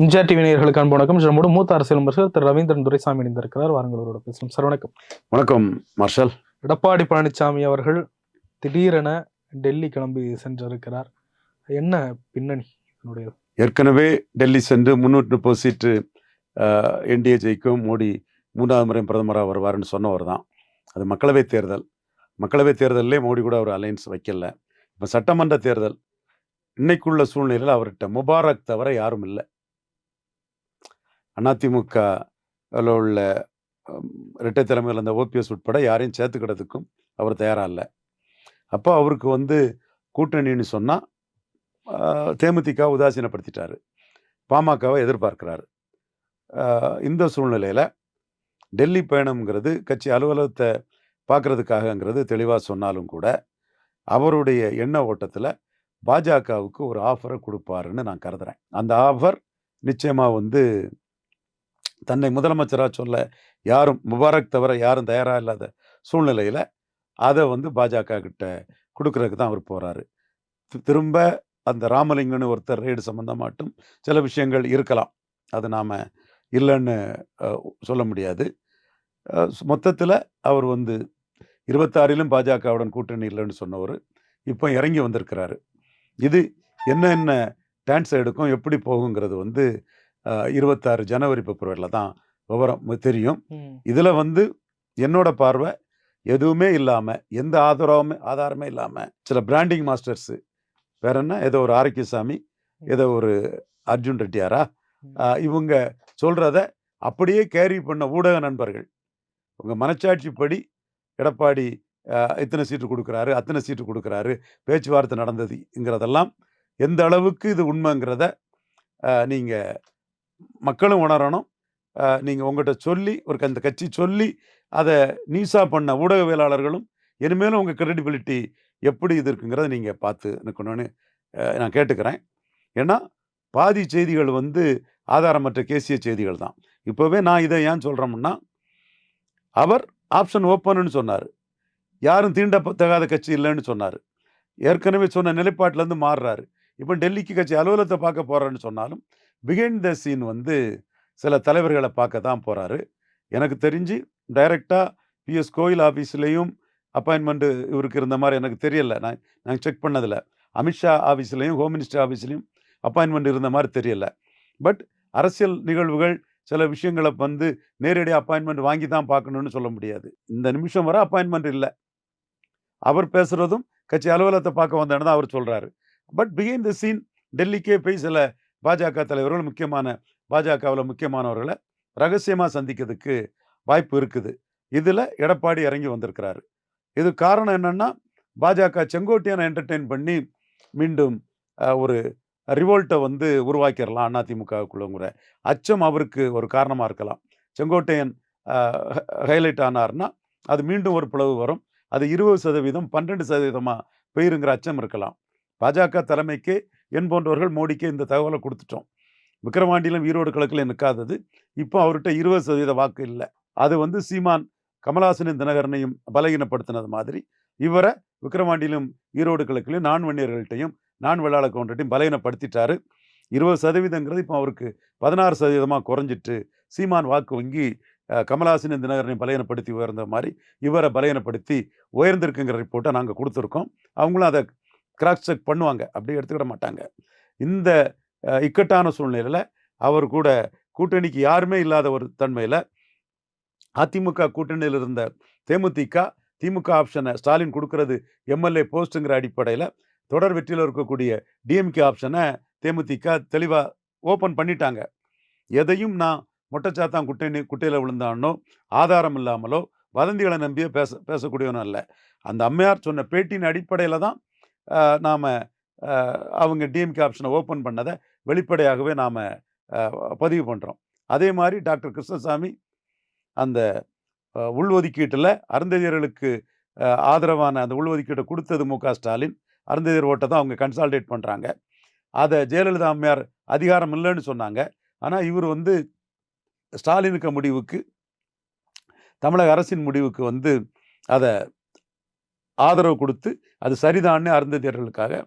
MGR TV நேயர்களுக்கு அன்பு வணக்கம். நம்மோடு மூத்த அரசியல் விமர்சகர் திரு ரவீந்திரன் துரைசாமி இணைந்திருக்கிறார். வாருங்கள் அவரோட பேசலாம். சார் வணக்கம். வணக்கம் மார்ஷல். எடப்பாடி பழனிசாமி அவர்கள் திடீரென டெல்லி கிளம்பி சென்றிருக்கிறார். என்ன பின்னணி என்னுடைய ஏற்கனவே டெல்லி சென்று முன்னூற்றி முப்பது சீட்டு என்டிஏ ஜெயிக்கும் மோடி மூன்றாவது முறை பிரதமராக வருவார்னு சொன்னவர் தான். அது மக்களவைத் தேர்தல். மக்களவைத் தேர்தலிலே மோடி கூட அவர் அலையன்ஸ் வைக்கல. இப்போ சட்டமன்ற தேர்தல். இன்னைக்குள்ள சூழ்நிலையில் அவர்கிட்ட முபாரக் தவிர யாரும் இல்லை. அதிமுக உள்ள ரெட்டை இரட்டை தலைமையில் அந்த ஓபிஎஸ் உட்பட யாரையும் சேர்த்துக்கிறதுக்கும் அவர் தயாராக இல்லை. அப்போ அவருக்கு வந்து கூட்டணின்னு சொன்னால் தேமுதிக உதாசீனப்படுத்திட்டாரு. பாமகவை எதிர்பார்க்கிறாரு. இந்த சூழ்நிலையில் டெல்லி பயணம்ங்கிறது கட்சி அலுவலகத்தை பார்க்குறதுக்காகங்கிறது தெளிவாக சொன்னாலும் கூட அவருடைய எண்ண ஓட்டத்தில் பாஜகவுக்கு ஒரு ஆஃபரை கொடுப்பாருன்னு நான் கருதுறேன். அந்த ஆஃபர் நிச்சயமாக வந்து தன்னை முதலமைச்சராக சொல்ல யாரும் முபாரக் தவிர யாரும் தயாராக இல்லாத சூழ்நிலையில் அதை வந்து பாஜக கிட்ட கொடுக்குறதுக்கு தான் அவர் போகிறாரு திரும்ப அந்த ராமலிங்கன்னு ஒருத்தர் ரெய்டு சம்மந்தமாட்டும் சில விஷயங்கள் இருக்கலாம். அது நாம் இல்லைன்னு சொல்ல முடியாது. மொத்தத்தில் அவர் வந்து இருபத்தாறிலும் பாஜகவுடன் கூட்டணி இல்லைன்னு சொன்னவர் இப்போ இறங்கி வந்திருக்கிறாரு. இது என்னென்ன டான்ஸ் எடுக்கும் எப்படி போகுங்கிறது வந்து இருபத்தாறு ஜனவரி பிப்ரவரியில் தான் விவரம் தெரியும். இதில் வந்து என்னோட பார்வை எதுவுமே இல்லாமல் எந்த ஆதரவுமே ஆதாரமே இல்லாமல் சில பிராண்டிங் மாஸ்டர்ஸு வேற என்ன ஏதோ ஒரு ஆரோக்கியசாமி ஏதோ ஒரு அர்ஜுன் ரெட்டியாரா? இவங்க சொல்றத அப்படியே கேரி பண்ண ஊடக நண்பர்கள். உங்க மனச்சாட்சிப்படி எடப்பாடி இத்தனை சீட்டு கொடுக்குறாரு அத்தனை சீட்டு கொடுக்குறாரு பேச்சுவார்த்தை நடந்ததுங்கிறதெல்லாம் எந்த அளவுக்கு இது உண்மைங்கிறத ஆஹ் நீங்க மக்களும் உணரணும். நீங்கள் உங்கள்கிட்ட சொல்லி ஒரு அந்த கட்சி சொல்லி அதை நீசா பண்ண ஊடகவியலாளர்களும் இனிமேலும் உங்கள் கிரெடிபிலிட்டி எப்படி இது இருக்குங்கிறத நீங்கள் பார்த்து நிற்கணும்னு நான் கேட்டுக்கிறேன். ஏன்னா பாதி செய்திகள் வந்து ஆதாரமற்ற கேசிய செய்திகள் தான். இப்போவே நான் இதை ஏன் சொல்கிறோம்னா அவர் ஆப்ஷன் ஓப்பன்னு சொன்னார். யாரும் தீண்டத்தகாத கட்சி இல்லைன்னு சொன்னார். ஏற்கனவே சொன்ன நிலைப்பாட்டிலேருந்து மாறுறாரு. இப்போ டெல்லிக்கு கட்சி அலுவலகத்தை பார்க்க போகிறேன்னு சொன்னாலும் பிகைண்ட் த சீன் வந்து சில தலைவர்களை பார்க்க தான் போகிறாரு எனக்கு தெரிஞ்சு டைரெக்டாக பிஎஸ் கோயில் ஆஃபீஸ்லேயும் அப்பாயின்மெண்ட்டு இவருக்கு இருந்த மாதிரி எனக்கு தெரியலை. நான் நாங்கள் செக் பண்ணதில்ல. அமித்ஷா ஆஃபீஸ்லேயும் ஹோம் மினிஸ்டர் ஆஃபீஸ்லேயும் அப்பாயின்மெண்ட் இருந்த மாதிரி தெரியல. பட் அரசியல் நிகழ்வுகள் சில விஷயங்களை வந்து நேரடி அப்பாயின்மெண்ட் வாங்கி தான் பார்க்கணும்னு சொல்ல முடியாது. இந்த நிமிஷம் வரை அப்பாயின்மெண்ட் இல்லை. அவர் பேசுகிறதும் கட்சி அலுவலகத்தை பார்க்க வந்தேன்னு தான் அவர் சொல்கிறாரு பட் பிஹைண்ட் த சீன் டெல்லிக்கே போய் சில பாஜக தலைவர்கள் முக்கியமான பாஜகவில் முக்கியமானவர்களை ரகசியமாக சந்திக்கிறதுக்கு வாய்ப்பு இருக்குது. இதில் எடப்பாடி இறங்கி வந்திருக்கிறாரு. இது காரணம் என்னென்னா பாஜக செங்கோட்டையனை என்டர்டெயின் பண்ணி மீண்டும் ஒரு ரிவோல்ட்டை வந்து உருவாக்கிடலாம் அதிமுகவுக்குள்ளங்கிற அச்சம் அவருக்கு ஒரு காரணமாக இருக்கலாம். செங்கோட்டையன் ஹைலைட் ஆனார்னா அது மீண்டும் ஒரு பிளவு வரும். அது இருபது சதவீதம் பன்னெண்டு சதவீதமாக போயிருங்கிற அச்சம் இருக்கலாம். பாஜக தலைமைக்கு என் போன்றவர்கள் மோடிக்கு இந்த தகவலை கொடுத்துட்டோம். விக்கிரவாண்டியிலும் ஈரோடு கிழக்கில் நிற்காதது. இப்போ அவர்கிட்ட இருபது சதவீத வாக்கு இல்லை. அது வந்து சீமான் கமலாசனின் தினகரனையும் பலகீனப்படுத்தினது மாதிரி. இவரை விக்ரவாண்டியிலும் ஈரோடு கிழக்கிலையும் நான் வன்னியர்கள்ட்டையும் நான் வெள்ளாள கவுண்டர்ட்டையும் பலகீனப்படுத்திட்டாரு. இருபது சதவீதங்கிறது இப்போ அவருக்கு பதினாறு சதவீதமாக குறைஞ்சிட்டு சீமான் வாக்கு வங்கி கமலாசினின் தினகரனை பலகீனப்படுத்தி உயர்ந்த மாதிரி இவரை பலகீனப்படுத்தி உயர்ந்திருக்குங்கிற ரிப்போர்ட்டை நாங்கள் கொடுத்துருக்கோம். அவங்களும் அதை கிராஸ் செக் பண்ணுவாங்க. அப்படி எடுத்துக்கிட மாட்டாங்க. இந்த இக்கட்டான சூழ்நிலையில் அவர் கூட கூட்டணிக்கு யாருமே இல்லாத ஒரு தன்மையில் அதிமுக கூட்டணியில் இருந்த தேமுதிக திமுக ஆப்ஷனை ஸ்டாலின் கொடுக்கறது எம்எல்ஏ போஸ்ட்டுங்கிற அடிப்படையில் தொடர் வெற்றியில் இருக்கக்கூடிய டிஎம்கே ஆப்ஷனை தேமுதிக தெளிவாக ஓப்பன் பண்ணிட்டாங்க. எதையும் நான் மொட்டைச்சாத்தான் குட்டை குட்டையில் விழுந்தானோ ஆதாரம் இல்லாமலோ வதந்திகளை நம்பியே பேச பேசக்கூடியவனும் அல்ல. அந்த அம்மையார் சொன்ன பேட்டியின் அடிப்படையில் தான் நாம் அவங்க டிஎம்கே ஆப்ஷனை ஓப்பன் பண்ணதை வெளிப்படையாகவே நாம் பதிவு பண்ணுறோம் அதே மாதிரி டாக்டர் கிருஷ்ணசாமி அந்த உள்ஒதுக்கீட்டில் அருந்ததியர்களுக்கு ஆதரவான அந்த உள்ஒதுக்கீட்டை கொடுத்தது மு க ஸ்டாலின். அருந்ததியர் ஓட்டை தான் அவங்க கன்சால்டேட் பண்ணுறாங்க அதை ஜெயலலிதா அம்மையார் அதிகாரம் இல்லைன்னு சொன்னாங்க. ஆனால் இவர் வந்து ஸ்டாலினுக்கு முடிவுக்கு தமிழக அரசின் முடிவுக்கு வந்து அதை ஆதரவு கொடுத்து அது சரிதான்னு அருந்ததியர்களுக்காக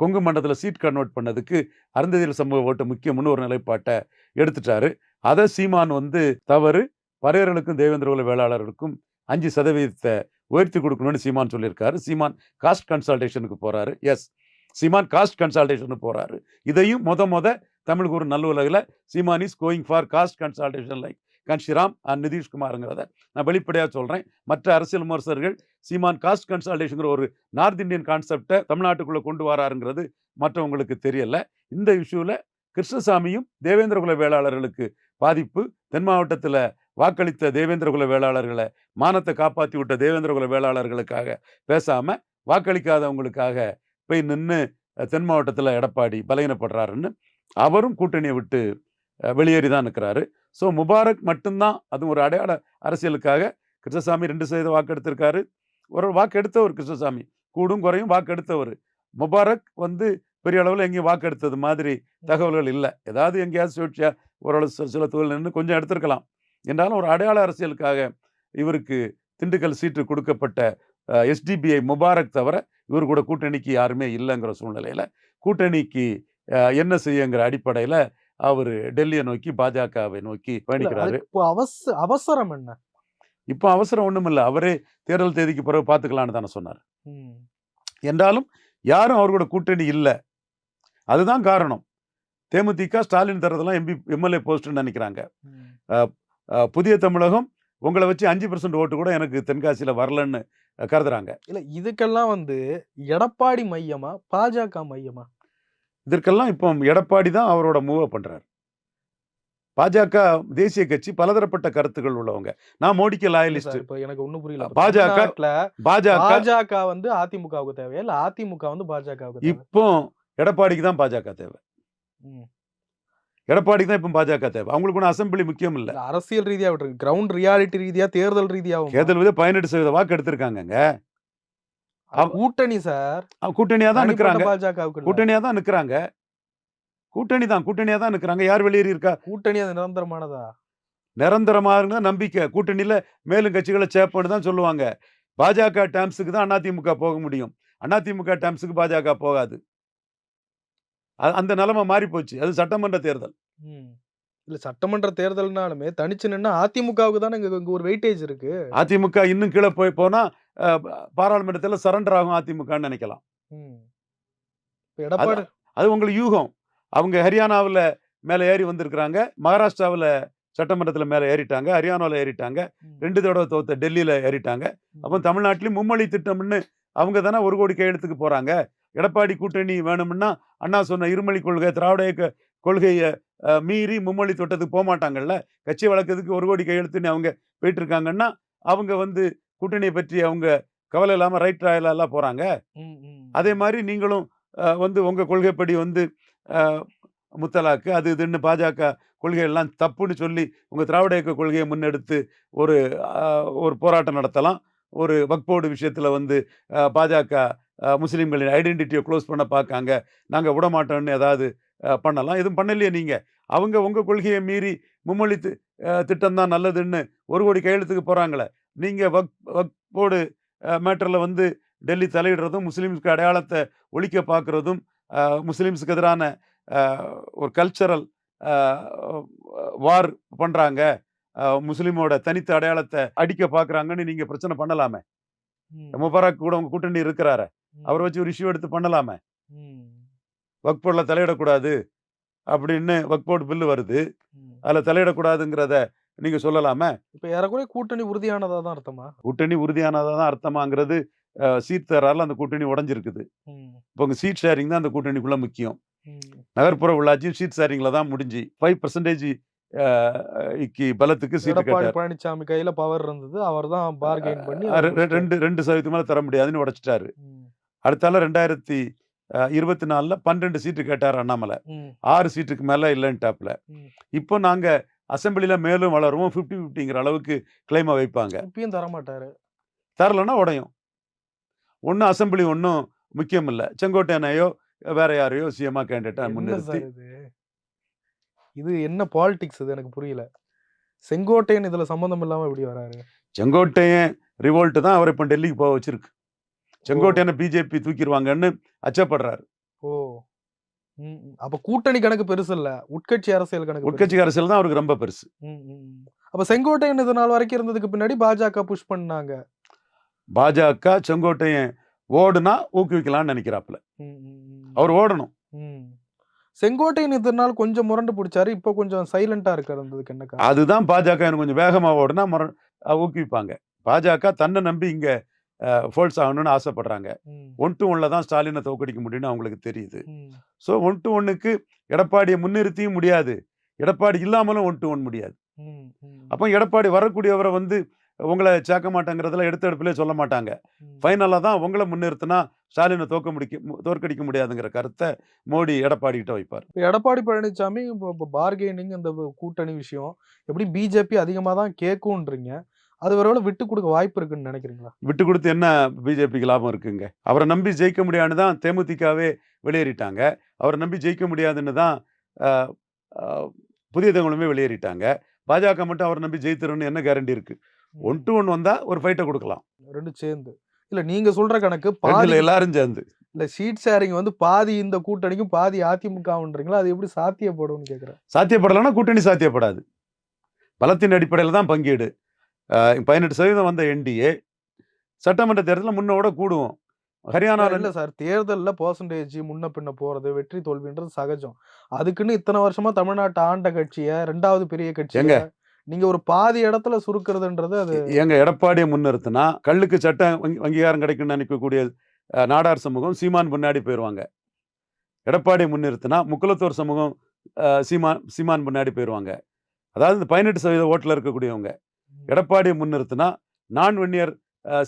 கொங்கு மண்டலத்தில் சீட் கன்வெர்ட் பண்ணதுக்கு அருந்ததியர் சமூக ஓட்டு முக்கிய முன்னோர் நிலைப்பாட்டை எடுத்துட்டாரு. அதை சீமான் வந்து தவறு பறையர்களுக்கும் தேவேந்திரகுல வேளாளர்களுக்கும் அஞ்சு சதவீதத்தை உயர்த்தி கொடுக்கணும்னு சீமான் சொல்லியிருக்காரு. சீமான் காஸ்ட் கன்சல்டேஷனுக்கு போகிறாரு எஸ் சீமான் காஸ்ட் கன்சல்டேஷனுக்கு போகிறாரு இதையும் மொத மொத தமிழுக்கு ஒரு நல்ல உலகில் Seeman is going for caste consultation like Kanshiram and நிதிஷ்குமாருங்கிறத நான் வெளிப்படையாக சொல்கிறேன் மற்ற அரசியல் விமர்சகர்கள் சீமான் காஸ்ட் கன்சல்டேஷனுங்கிற ஒரு நார்த் இந்தியன் கான்செப்டை தமிழ்நாட்டுக்குள்ளே கொண்டு வராருங்கிறது மற்றவங்களுக்கு தெரியல. இந்த இஷ்யூவில் கிருஷ்ணசாமியும் தேவேந்திரகுல வேளாளர்களுக்கு பாதிப்பு. தென் மாவட்டத்தில் வாக்களித்த தேவேந்திரகுல வேளாளர்களை மானத்தை காப்பாற்றி விட்ட தேவேந்திரகுல வேளாளர்களுக்காக பேசாமல் வாக்களிக்காதவங்களுக்காக போய் நின்று தென் மாவட்டத்தில் எடப்பாடி பலகீனப்படுறாருன்னு அவரும் கூட்டணியை விட்டு வெளியேறி தான் நிற்கிறாரு ஸோ முபாரக் மட்டும்தான் அது ஒரு அடையாள அரசியலுக்காக கிருஷ்ணசாமி ரெண்டு சதவீத வாக்கு எடுத்திருக்காரு ஒரு வாக்கு எடுத்தவர் கிருஷ்ணசாமி கூடும் குறையும் வாக்கு எடுத்தவர் முபாரக் வந்து பெரிய அளவில் எங்கேயும் வாக்கு எடுத்தது மாதிரி தகவல்கள் இல்லை. ஏதாவது எங்கேயாவது சுழற்சியாக ஓரளவு சில- சில தொழில் நின்று கொஞ்சம் எடுத்திருக்கலாம். என்றாலும் ஒரு அடையாள அரசியலுக்காக இவருக்கு திண்டுக்கல் சீட்டு கொடுக்கப்பட்ட எஸ்டிபிஐ முபாரக் தவிர இவர் கூட கூட்டணிக்கு யாருமே இல்லைங்கிற சூழ்நிலையில் கூட்டணிக்கு என்ன செய்யுங்கிற அடிப்படையில் அவர் டெல்லியை நோக்கி பாஜகவை நோக்கி பயணிக்கிறாரு. அவசரம் என்ன? இப்போ அவசரம் ஒன்றும் இல்லை. அவரே தேர்தல் தேதிக்கு பிறகு பார்த்துக்கலான்னு தானே சொன்னார். என்றாலும் யாரும் அவரோட கூட்டணி இல்லை. அதுதான் காரணம். தேமுதிக ஸ்டாலின் தரதெல்லாம் எம்பி எம்எல்ஏ போஸ்ட்னு நினைக்கிறாங்க. புதிய தமிழகம் உங்களை வச்சு அஞ்சு பர்சன்ட் ஓட்டு கூட எனக்கு தென்காசியில் வரலன்னு கருதுறாங்க. இல்ல இதுக்கெல்லாம் வந்து எடப்பாடி மையமா பாஜக மையமா? இதற்கெல்லாம் இப்போ எடப்பாடி தான் அவரோட மூவ் பண்றாரு. பாஜக தேசிய கட்சி பலதரப்பட்ட கருத்துக்கள் உள்ளவங்க. நான் மோடிக்கு லாயலிஸ்ட் இப்போ எனக்கு ஒண்ணும் புரியல. பாஜக பாஜக பாஜக வந்து அதிமுகவுக்கு தேவையா? இல்ல அதிமுக வந்து பாஜகவுக்கு தேவை? இப்போ எடப்பாடிக்கு தான் பாஜக தேவை. எடப்பாடிக்கு தான் இப்போ பாஜக தேவை. அவங்களுக்கு ஒன்றும் அசம்பிளி முக்கியம் இல்லை. அரசியல் ரீதியா விட்டுருக்கு. கிரவுண்ட் ரியாலிட்டி ரீதியா தேர்தல் ரீதியாவும்? தேர்தல் பதினெட்டு சதவீத வாக்கு எடுத்திருக்காங்க கூட்டணி சார். கூட்டணியா தான் நிக்கிறாங்க. பாஜகவுக்கு. கூட்டணியா தான் நிக்கிறாங்க. கூட்டணி தான் கூட்டணியா தான் நிக்கிறாங்க. யார் வெளியேறி இருக்கா? கூட்டணி அது நிரந்தரமானதா? நிரந்தரமாக நம்பிக்கை. கூட்டணியில மேலும் கட்சிகளை சேப்பன்னு தான் சொல்லுவாங்க. பாஜக டேம்ஸுக்கு தான் அதிமுக போக முடியும். அதிமுக டேம்ஸுக்கு பாஜக போகாது. அந்த நிலைமை மாறி போச்சு அது சட்டமன்ற தேர்தல். இல்ல சட்டமன்ற தேர்தல்னாலுமே தனிச்சு நின்னா அதிமுகவுக்கு தானே இங்க இங்க ஒரு வெயிட்டேஜ் இருக்கு. அதிமுக இன்னும் கீழே போய் போனா அஹ், பாராளுமன்றத்தில் சரண்டர் ஆகும் அதிமுகன்னு நினைக்கலாம். ம். இப்ப எடப்பாடி அது உங்களுக்கு யூகம். அவங்க ஹரியானாவில் மேலே ஏறி வந்திருக்கிறாங்க. மகாராஷ்டிராவில் சட்டமன்றத்தில் மேலே ஏறிட்டாங்க. ஹரியானாவில் ஏறிட்டாங்க. ம். ரெண்டு தடவை தோத்த டெல்லியில் ஏறிட்டாங்க. அப்போ தமிழ்நாட்டிலையும் மும்மொழி திட்டம்னு அவங்க தானே ஒரு கோடி கையெழுத்துக்கு போகிறாங்க எடப்பாடி கூட்டணி வேணும்னா அண்ணா சொன்ன இருமொழி கொள்கை திராவிட இயக்க கொள்கையை மீறி மும்மொழி திட்டத்துக்கு போக மாட்டாங்கல்ல கட்சி வளர்க்கறதுக்கு ஒரு கோடி கையெழுத்துன்னு அவங்க போயிட்டு இருக்காங்கன்னா அவங்க வந்து கூட்டணியை பற்றி அவங்க கவலை இல்லாமல் ரைட் ராயலாலாம் போகிறாங்க. அதே மாதிரி நீங்களும் வந்து உங்கள் கொள்கைப்படி வந்து முத்தலாக்கு அது இதுன்னு பாஜக கொள்கையெல்லாம் தப்புன்னு சொல்லி உங்கள் திராவிட இயக்க கொள்கையை முன்னெடுத்து ஒரு ஒரு போராட்டம் நடத்தலாம். ஒரு வக்போர்டு விஷயத்தில் வந்து பாஜக முஸ்லீம்களின் ஐடென்டிட்டியை க்ளோஸ் பண்ண பார்க்காங்க நாங்கள் விட மாட்டோம்னு ஏதாவது பண்ணலாம். எதுவும் பண்ணலையே நீங்கள் அவங்க உங்கள் கொள்கையை மீறி மும்மொழி திட்டம் தான் நல்லதுன்னு ஒரு கோடி கையெழுத்துக்கு போகிறாங்களே நீங்கள் வக் வக்போர்டு மேட்டரில் வந்து டெல்லி தலையிடுறதும் முஸ்லீம்ஸ்க்கு அடையாளத்தை ஒழிக்க பார்க்குறதும் முஸ்லீம்ஸுக்கு எதிரான ஒரு கல்ச்சரல் வார் பண்ணுறாங்க முஸ்லீமோட தனித்த அடையாளத்தை அடிக்க பார்க்குறாங்கன்னு நீங்கள் பிரச்சனை பண்ணலாமே. முபாரக் கூட உங்க கூட்டணி இருக்கிறாரு. அவரை வச்சு ஒரு இஷ்யூ எடுத்து பண்ணலாமே. வக்போர்டில் தலையிடக்கூடாது அப்படின்னு வக்போர்டு பில்லு வருது. அதில் தலையிடக்கூடாதுங்கிறத நீங்கள் சொல்லலாமே இப்ப ஏறக்குறைய கூட்டணி உறுதியானதா தான் அர்த்தமா கூட்டணி உறுதியானதாக தான் அர்த்தமாங்கிறது சீட் தரால அந்த கூட்டணி உடஞ்சிருக்குது. இப்போ உங்கள் சீட் ஷேரிங் தான் அந்த கூட்டணிக்குள்ளே முக்கியம். நகர்ப்புற உள்ளாட்சியும் சீட் ஷேரிங்கில் தான் முடிஞ்சு ஃபைவ் பர்சன்டேஜ் இக்கி பலத்துக்கு சீட்டு கேட்டார் பழனிசாமி கையில பவர் இருந்தது அவர் தான் பார்கெயின் பண்ணி. ரெண்டு ரெண்டு சதவீதம் மேலே தர முடியாதுன்னு உடைச்சிட்டாரு. அடுத்தால ரெண்டாயிரத்தி இருபத்தி நாலில் பன்னெண்டு சீட்டு கேட்டார் அண்ணாமலை. ஆறு சீட்டுக்கு மேலே இல்லைன்ட்டாப்ல. ம். இப்போ நாங்கள் அசெம்பிளியில் மேலும் வளருவோம். ஃபிஃப்டி ஃபிஃப்டிங்கிற அளவுக்கு கிளைமை வைப்பாங்க. இப்பயும் தர மாட்டாரு தரலன்னா உடையும். ஒன்றும் அசெம்பிளி ஒன்றும் முக்கியம் இல்லை செங்கோட்டையனையோ வேற யாரையோ சிஎம்மா கேண்டிடேட்டா முன்னிறுத்தி. இது? என்ன பாலிடிக்ஸ் இது? எனக்கு புரியல. செங்கோட்டையன் இதுல சம்பந்தம் இல்லாம எப்படி வராரு? செங்கோட்டையன் ரிவோல்ட் தான் அவரை இப்போ டெல்லிக்கு போக வச்சிருக்கு. செங்கோட்டையனை பிஜேபி தூக்கிடுவாங்கன்னு அச்சப்படுறாரு. ஓ. அப்ப கூட்டணி கணக்கு பெருசு இல்ல. உட்கட்சி அரசியல் கணக்கு. உட்கட்சி அரசியல் தான் அவருக்கு ரொம்ப பெருசு. அப்ப செங்கோட்டையன் இது நாள் வரைக்கும் இருந்ததுக்கு பின்னாடி பாஜக புஷ் பண்ணாங்க. பாஜக செங்கோட்டையன் ஓடுனா ஊக்குவிக்கலாம்னு நினைக்கிறாப்புல. அவர் ஓடணும். செங்கோட்டையன் இது நாள் கொஞ்சம் முரண்டு பிடிச்சாரு. இப்போ கொஞ்சம் சைலண்டா இருக்கிறதுக்கு என்ன அதுதான் பாஜக கொஞ்சம் வேகமா ஓடுனா முர அஹ் ஊக்குவிப்பாங்க. பாஜக தன்னை நம்பி இங்க ஃபோல்ஸ் ஆகணும்னு ஆசைப்படுறாங்க. ஒன் டு ஒன்ல தான் ஸ்டாலினை தோக்கடிக்க முடியும்னு அவங்களுக்கு தெரியுது. ஸோ ஒன் டு ஒன்னுக்கு எடப்பாடியை முன்னிறுத்தியும் முடியாது. எடப்பாடி இல்லாமலும் ஒன் டு ஒன் முடியாது. அப்போ எடப்பாடி வரக்கூடியவரை வந்து உங்களை சேர்க்க மாட்டாங்கிறதுல எடுத்த எடுப்பிலே சொல்ல மாட்டாங்க. ஃபைனலாக தான் உங்களை முன்னிறுத்தினா ஸ்டாலினை தோக்க முடிக்க தோற்கடிக்க முடியாதுங்கிற கருத்தை மோடி எடப்பாடி கிட்ட வைப்பார். இப்ப எடப்பாடி பழனிசாமி இப்போ பார்கெனிங் அந்த கூட்டணி விஷயம் எப்படி பிஜேபி அதிகமாக தான் கேட்கும்ன்றீங்க? அது ஒருவேளை விட்டு கொடுக்க வாய்ப்பு இருக்குன்னு நினைக்கிறீங்களா? விட்டு கொடுத்து என்ன பிஜேபிக்கு லாபம் இருக்குங்க? அவரை நம்பி ஜெயிக்க முடியாதுன்னு தான் தேமுதிகவே வெளியேறிட்டாங்க. அவரை நம்பி ஜெயிக்க முடியாதுன்னு தான் புதிய தமிழுமே வெளியேறிட்டாங்க. பாஜக மட்டும் அவரை நம்பி ஜெயித்திருன்னு என்ன கேரண்டி இருக்கு? ஒன் டு ஒன் வந்தா ஒரு ஃபைட்டை கொடுக்கலாம். ரெண்டு சேர்ந்து. இல்ல நீங்க சொல்ற கணக்கு ரெண்டுல பாதி எல்லாரும் சேர்ந்து. இல்ல சீட் ஷேரிங் வந்து பாதி இந்த கூட்டணிக்கும் பாதி அதிமுகன்றீங்களா அது எப்படி சாத்தியப்படும்னு கேக்குறேன். சாத்தியப்படலைன்னா கூட்டணி சாத்தியப்படாது. பலத்தின் அடிப்படையில் தான் பங்கீடு. பதினெட்டு சதவீதம் வந்த என்டிஏ சட்டமன்ற தேர்தலில் முன்னோட கூடுவோம். ஹரியானாவில் இல்ல சார். தேர்தல்ல பர்சன்டேஜ் முன்ன பின்ன போறது வெற்றி தோல்வின்றது சகஜம். அதுக்குன்னு இத்தனை வருஷமா தமிழ்நாட்டு ஆண்ட கட்சிய ரெண்டாவது பெரிய கட்சிய எங்க? நீங்க ஒரு பாதி இடத்துல சுருக்குறதுன்றது அது எங்க எடப்பாடியை முன்னிறுத்தினா கல்லுக்கு சட்ட அங்கீ- அங்கீகாரம் கிடைக்கும்னு நினைக்கக்கூடிய நாடார் சமூகம் சீமான் முன்னாடி போயிடுவாங்க எடப்பாடியை முன்னிறுத்தினா முக்குலத்தோர் சமூகம் சீமான் சீமான் முன்னாடி போயிடுவாங்க அதாவது இந்த பதினெட்டு சதவீத ஓட்டில் இருக்கக்கூடியவங்க. எடப்பாடியை முன்னிறுத்தினா நான் வெண்ணியர்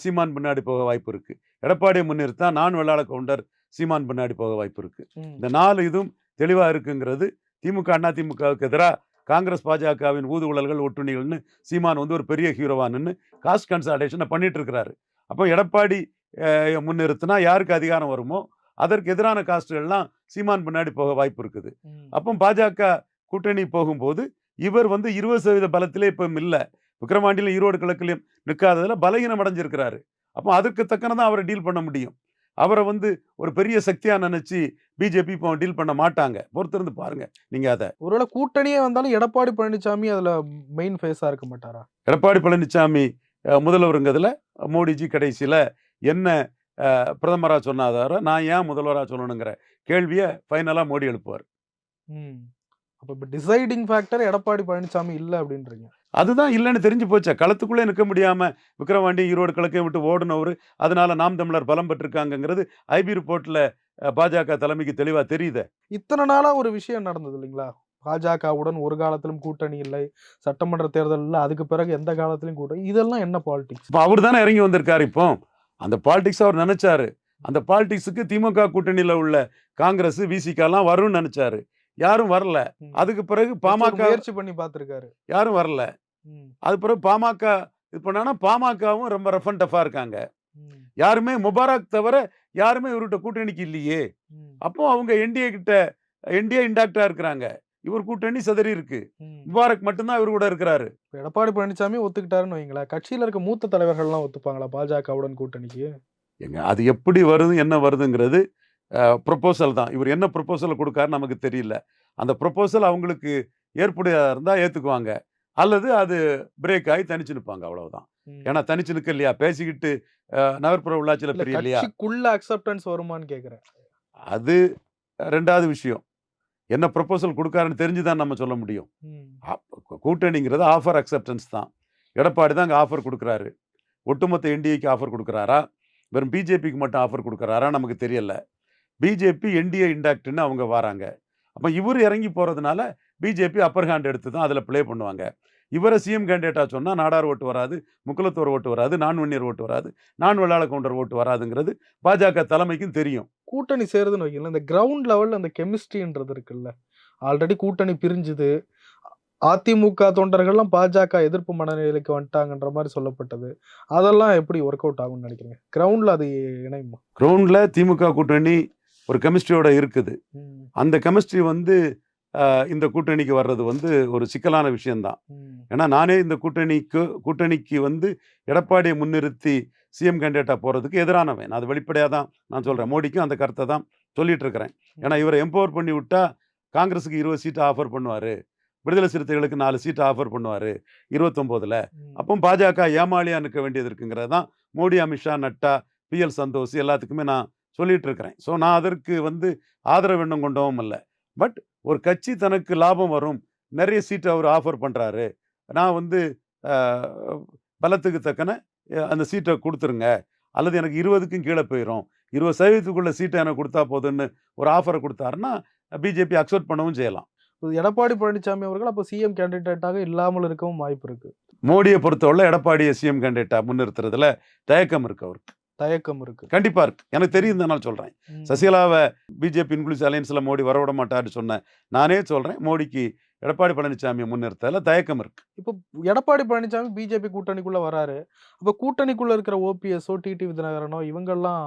சீமான் பின்னாடி போக வாய்ப்பு இருக்கு. எடப்பாடியை முன்னிறுத்தினா நான் வெள்ளாள கவுண்டர் சீமான் பின்னாடி போக வாய்ப்பு இருக்கு. ம், இந்த நாலு இதுவும் தெளிவாக இருக்குங்கிறது திமுக அண்ணா திமுகவுக்கு எதிராக காங்கிரஸ் பாஜகவின் ஊதுகுழல்கள் ஒட்டுணிகள்னு சீமான் வந்து ஒரு பெரிய ஹீரோவா நின்று காஸ்ட் கன்சால்டேஷனை பண்ணிட்டு இருக்கிறாரு. அப்போ எடப்பாடி முன்னிறுத்தினா யாருக்கு அதிகாரம் வருமோ அதற்கு எதிரான காஸ்ட்டுகள்லாம் சீமான் பின்னாடி போக வாய்ப்பு இருக்குது. அப்போ பாஜக கூட்டணி போகும்போது இவர் வந்து இருபது சதவீத பலத்திலே இப்போ இல்லை விக்ரவாண்டியிலும் ஈரோடு கிழக்குலையும் நிற்காததில் பலகீனம் அடைஞ்சிருக்கிறாரு. அப்போ அதுக்கு தக்கனதான் அவரை டீல் பண்ண முடியும். அவரை வந்து ஒரு பெரிய சக்தியா நினைச்சு பிஜேபி இப்போ டீல் பண்ண மாட்டாங்க. பொறுத்திருந்து பாருங்க. நீங்க அதை ஒருவேளை கூட்டணியே வந்தாலும் எடப்பாடி பழனிசாமி அதுல மெயின் ஃபேஸா இருக்க மாட்டாரா? எடப்பாடி பழனிசாமி முதல்வருங்கிறதுல மோடிஜி கடைசியில் என்ன அஹ், பிரதமரா சொன்னாதாரோ நான் ஏன் முதல்வராக சொல்லணுங்கிற கேள்வியை ஃபைனலாக மோடி எழுப்புவார். அப்ப இப்ப டிசைடிங் ஃபேக்டர் எடப்பாடி பழனிசாமி இல்ல அப்படின்றீங்க. அதுதான் இல்லைன்னு தெரிஞ்சு போச்சே. களத்துக்குள்ளே நிற்க முடியாம விக்ரவாண்டி ஈரோடு கிழக்கையும் விட்டு ஓடுனவர் அதனால நாம் தமிழர் பலம் பெற்றிருக்காங்கங்கிறது ஐபி ரிப்போர்ட்ல அஹ், பாஜக தலைமைக்கு தெளிவா தெரியுது. இத்தனை நாளா ஒரு விஷயம் நடந்தது இல்லைங்களா? பாஜகவுடன் ஒரு காலத்திலும் கூட்டணி இல்லை சட்டமன்ற தேர்தல் இல்லை அதுக்கு பிறகு எந்த காலத்திலும் கூட்டணி இதெல்லாம் என்ன பாலிடிக்ஸ் இப்போ அவர் தானே இறங்கி வந்திருக்காரு இப்போ. அந்த பாலிடிக்ஸ் அவர் நினைச்சாரு. அந்த பாலிடிக்ஸுக்கு திமுக கூட்டணியில உள்ள காங்கிரஸ் விசிகாலாம் வரும்னு நினைச்சாரு. யாரும் வரல. அதுக்கு பிறகு பாமக முயற்சி பண்ணி பார்த்திருக்காரு. யாரும் வரல. அது பிறகு பாமக இது பண்ணானா பாமகவும் ரொம்ப ரஃப் அண்ட் டஃபா இருக்காங்க. யாருமே முபாரக் தவிர யாருமே இவர்கிட்ட கூட்டணிக்கு இல்லையே. அப்போ அவங்க என்டிஏ கிட்ட என்டிஏ இன்டாக்டா இருக்கிறாங்க. இவர் கூட்டணி சிதறி இருக்கு. முபாரக் மட்டும்தான் இவர் கூட இருக்கிறாரு. எடப்பாடி பழனிசாமி ஒத்துக்கிட்டாருன்னு வைங்களேன் கட்சியில இருக்க மூத்த தலைவர்கள்லாம் ஒத்துப்பாங்களா பாஜகவுடன் கூட்டணிக்கு? எங்க அது எப்படி வருது என்ன வருதுங்கிறது ப்ரொப்போசல் தான். இவர் என்ன ப்ரொப்போசல் கொடுக்காருன்னு நமக்கு தெரியல. அந்த ப்ரொப்போசல் அவங்களுக்கு ஏற்புடையதாக இருந்தால் ஏற்றுக்குவாங்க அல்லது அது பிரேக் ஆகி தனிச்சு நிற்பாங்க அவ்வளவுதான். ஏன்னா தனிச்சு நிற்க இல்லையா? பேசிக்கிட்டு நகர்ப்புற உள்ளாட்சியில் பெரிய இல்லையா? அக்செப்டன்ஸ் வருமான்னு கேக்குறேன் அது ரெண்டாவது விஷயம். என்ன ப்ரொப்போசல் கொடுக்காருன்னு தெரிஞ்சு தான் நம்ம சொல்ல முடியும். கூட்டணிங்கிறது ஆஃபர் அக்செப்டன்ஸ் தான். எடப்பாடி தான் அங்கே ஆஃபர் கொடுக்குறாரு. ஒட்டுமொத்த என்டிஏக்கு ஆஃபர் கொடுக்குறாரா? வெறும் பிஜேபிக்கு மட்டும் ஆஃபர் கொடுக்குறாரா? நமக்கு தெரியல. பிஜேபி என்டிஏ இண்டாக்ட்னு அவங்க வராங்க. அப்போ இவர் இறங்கி போகிறதுனால பிஜேபி அப்பர் ஹேண்ட் எடுத்து தான் அதில் ப்ளே பண்ணுவாங்க. இவரை சிஎம் கேண்டிடேட்டாக சொன்னால் நாடார் ஓட்டு வராது முக்குலத்தோர் ஓட்டு வராது நான் வன்னியர் ஓட்டு வராது நான் வெள்ளாள கவுண்டர் ஓட்டு வராதுங்கிறது பாஜக தலைமைக்கும் தெரியும். கூட்டணி சேருதுன்னு வைக்கல இந்த கிரவுண்ட் லெவல்ல அந்த கெமிஸ்ட்ரின்றது இருக்குல்ல. ஆல்ரெடி கூட்டணி பிரிஞ்சுது. அதிமுக தொண்டர்கள்லாம் பாஜக எதிர்ப்பு மனநிலைக்கு வந்துட்டாங்கன்ற மாதிரி சொல்லப்பட்டது. அதெல்லாம் எப்படி ஒர்க் அவுட் ஆகும்னு நினைக்கிறீங்க? கிரவுண்ட்ல அது இணையுமா? கிரவுண்டில் திமுக கூட்டணி ஒரு கெமிஸ்ட்ரியோட இருக்குது. அந்த கெமிஸ்ட்ரி வந்து இந்த கூட்டணிக்கு வர்றது வந்து ஒரு சிக்கலான விஷயம்தான். ஏன்னா நானே இந்த கூட்டணிக்கு கூட்டணிக்கு வந்து எடப்பாடியை முன்னிறுத்தி சிஎம் கேண்டிடேட்டாக போகிறதுக்கு எதிரானவன். நான் அது வெளிப்படையாக தான் நான் சொல்கிறேன் மோடிக்கும் அந்த கருத்தை தான் சொல்லிட்டு இருக்கிறேன் ஏன்னா இவரை எம்பவர் பண்ணி விட்டா காங்கிரஸுக்கு இருபது சீட்டு ஆஃபர் பண்ணுவார். விடுதலை சிறுத்தைகளுக்கு நாலு சீட்டு ஆஃபர் பண்ணுவார் இருபத்தொம்போதில். அப்போ பாஜக ஏமாளியா நிற்க வேண்டியது இருக்குங்கிறது தான் மோடி அமித்ஷா நட்டா பிஎல் சந்தோஷ் எல்லாத்துக்குமே நான் சொல்லிட்டு இருக்கிறேன் ஸோ நான் அதற்கு வந்து ஆதரவு எண்ணம் கொண்டவும் இல்லை பட் ஒரு கட்சி தனக்கு லாபம் வரும். நிறைய சீட்டு அவர் ஆஃபர் பண்ணுறாரு நான் வந்து பலத்துக்கு தக்கன அந்த சீட்டை கொடுத்துருங்க. அல்லது எனக்கு இருபதுக்கும் கீழே போயிடும் இருபது சதவீதத்துக்குள்ள சீட்டை எனக்கு கொடுத்தா போதுன்னு ஒரு ஆஃபரை கொடுத்தாருன்னா பிஜேபி அக்செப்ட் பண்ணவும் செய்யலாம். எடப்பாடி பழனிசாமி அவர்கள் அப்போ சிஎம் கேண்டிடேட்டாக இல்லாமல் இருக்கவும் வாய்ப்பு இருக்கு. மோடியை பொறுத்தவரை எடப்பாடியை சிஎம் கேண்டிடேட்டா முன்னிறுத்துறதுல தயக்கம் இருக்கு அவருக்கு. தயக்கம் இருக்கு. கண்டிப்பா இருக்கு. எனக்கு தெரியும் தான் நான் சொல்றேன். சசிகலாவை பிஜேபி இன்க்ளூசிவ் அலையன்ஸ்ல மோடி வரவிட மாட்டாருன்னு சொன்னேன் நானே சொல்றேன் மோடிக்கு எடப்பாடி பழனிசாமியை முன்னிறுத்தல தயக்கம் இருக்கு. இப்போ எடப்பாடி பழனிசாமி பிஜேபி கூட்டணிக்குள்ள வராரு. அப்ப கூட்டணிக்குள்ள இருக்கிற ஓபிஎஸ்ஓ டிடி விதிநகரனோ இவங்கெல்லாம்?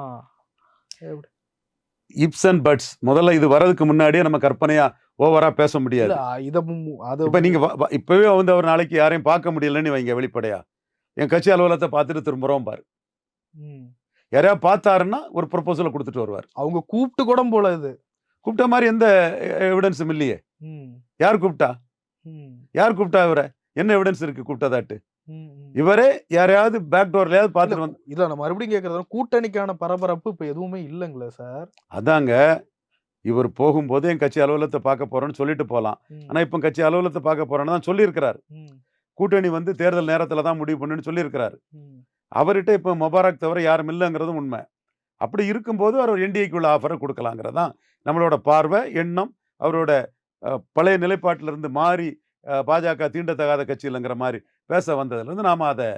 இப்ஸ் அண்ட் பட்ஸ் முதல்ல இது வரதுக்கு முன்னாடியே நம்ம கற்பனையா ஓவரா பேச முடியாது. இப்ப நீங்க இப்பவே வந்து அவர் நாளைக்கு யாரையும் பார்க்க முடியலன்னு வைங்க வெளிப்படையா. என் கட்சி அலுவலகத்தை பார்த்துட்டு திரும்புறோம் பாரு. யாரையா பார்த்தாருன்னா ஒரு ப்ரொபோசலை கொடுத்துட்டு வருவார் அவங்க கூப்பிட்டு கூட போல இது கூப்பிட்ட மாதிரி எந்த எவிடன்ஸும் இல்லையே. யார் கூப்பிட்டா. யார் கூப்பிட்டா இவரை என்ன எவிடன்ஸ் இருக்கு கூப்பிட்டதாட்டு. இவரே யாரையாவது பேக் டோர்லயாவது பார்த்துட்டு வந்து இல்ல நான் மறுபடியும் கேக்குறது கூட்டணிக்கான பரபரப்பு இப்ப எதுவுமே இல்லைங்களே சார் அதாங்க இவர் போகும்போது என் கட்சி அலுவலகத்தை பார்க்க போறேன்னு சொல்லிட்டு போகலாம். ஆனா இப்போ கட்சி அலுவலகத்தை பார்க்க போறேன்னு தான் சொல்லியிருக்கிறாரு. கூட்டணி வந்து தேர்தல் நேரத்துல தான் முடிவு பண்ணுன்னு சொல்லியிருக்கிறாரு. அவர்கிட்ட இப்போ முபாரக் தவிர யாரும் இல்லைங்கிறதும் உண்மை. அப்படி இருக்கும்போது அவர் என்டிஏக்குள்ள ஆஃபரை கொடுக்கலாங்கிறது தான் நம்மளோட பார்வை எண்ணம் அவரோட பழைய நிலைப்பாட்டிலிருந்து மாறி பாஜக தீண்டத்தகாத கட்சி இல்லைங்கிற மாதிரி பேச வந்ததுலேருந்து நாம் அதை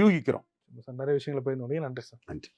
யூகிக்கிறோம். சார் நிறைய விஷயங்களை போயிருந்தோம் நன்றி சார். நன்றி.